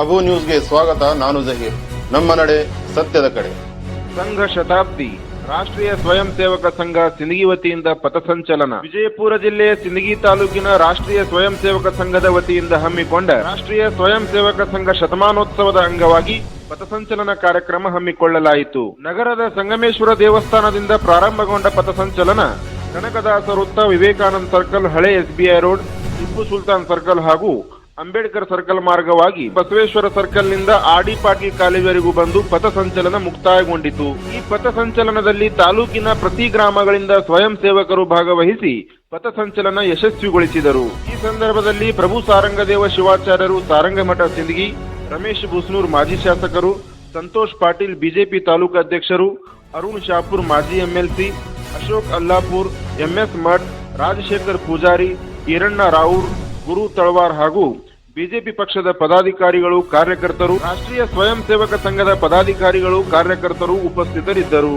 ಅಬು ನ್ಯೂಸ್ಗೆ ಸ್ವಾಗತ, ನಾನು ಜಹೀರ್. ನಮ್ಮ ನಡೆ ಸತ್ಯದ ಕಡೆ. ಸಂಘ ಶತಾಬ್ದಿ, ರಾಷ್ಟ್ರೀಯ ಸ್ವಯಂ ಸೇವಕ ಸಂಘ ಸಿಂದಗಿ ವತಿಯಿಂದ ಪಥಸಂಚಲನ ವಿಜಯಪುರ ಜಿಲ್ಲೆಯ ಸಿಂದಗಿ ತಾಲೂಕಿನ ರಾಷ್ಟ್ರೀಯ ಸ್ವಯಂ ಸೇವಕ ಸಂಘದ ವತಿಯಿಂದ ಹಮ್ಮಿಕೊಂಡ ರಾಷ್ಟ್ರೀಯ ಸ್ವಯಂ ಸೇವಕ ಸಂಘ ಶತಮಾನೋತ್ಸವದ ಅಂಗವಾಗಿ ಪಥಸಂಚಲನ ಕಾರ್ಯಕ್ರಮ ಹಮ್ಮಿಕೊಳ್ಳಲಾಯಿತು. ನಗರದ ಸಂಗಮೇಶ್ವರ ದೇವಸ್ಥಾನದಿಂದ ಪ್ರಾರಂಭಗೊಂಡ ಪಥಸಂಚಲನ ಕನಕದಾಸ ವೃತ್ತ ವಿವೇಕಾನಂದ ಸರ್ಕಲ್ ಹಳೆ SBI road, Tipu Sultan circle ಹಾಗೂ ಅಂಬೇಡ್ಕರ್ ಸರ್ಕಲ್ ಮಾರ್ಗವಾಗಿ ಬಸವೇಶ್ವರ ಸರ್ಕಲ್ನಿಂದ ಆಡಿ ಪಾಟೀಲ್ ಕಾಲೇಜುವರೆಗೂ ಬಂದು ಪಥಸಂಚಲನ ಮುಕ್ತಾಯಗೊಂಡಿತು. ಈ ಪಥಸಂಚಲನದಲ್ಲಿ ತಾಲೂಕಿನ ಪ್ರತಿ ಗ್ರಾಮಗಳಿಂದ ಸ್ವಯಂ ಸೇವಕರು ಭಾಗವಹಿಸಿ ಪಥಸಂಚಲನ ಯಶಸ್ವಿಗೊಳಿಸಿದರು. ಈ ಸಂದರ್ಭದಲ್ಲಿ ಪ್ರಭು ಸಾರಂಗದೇವ ಶಿವಾಚಾರ್ಯರು ಸಾರಂಗಮಠ ಸಿಂದಗಿ, ರಮೇಶ್ ಬುಸ್ನೂರ್ ಮಾಜಿ ಶಾಸಕರು, ಸಂತೋಷ್ ಪಾಟೀಲ್ ಬಿಜೆಪಿ ತಾಲೂಕು ಅಧ್ಯಕ್ಷರು, ಅರುಣ್ ಶಾಪುರ್ ಮಾಜಿ ಎಂಎಲ್ಸಿ, ಅಶೋಕ್ ಅಲ್ಲಾಪುರ್, ಎಂಎಸ್ ಮಠ್, ರಾಜಶೇಖರ್ ಪೂಜಾರಿ, ಈರಣ್ಣ ರಾವೂರ್, ಗುರು ತಳವಾರ್ ಹಾಗೂ ಬಿಜೆಪಿ ಪಕ್ಷದ ಪದಾಧಿಕಾರಿಗಳು ಕಾರ್ಯಕರ್ತರು ರಾಷ್ಟ್ರೀಯ ಸ್ವಯಂ ಸೇವಕ ಸಂಘದ ಪದಾಧಿಕಾರಿಗಳು ಕಾರ್ಯಕರ್ತರು ಉಪಸ್ಥಿತರಿದ್ದರು.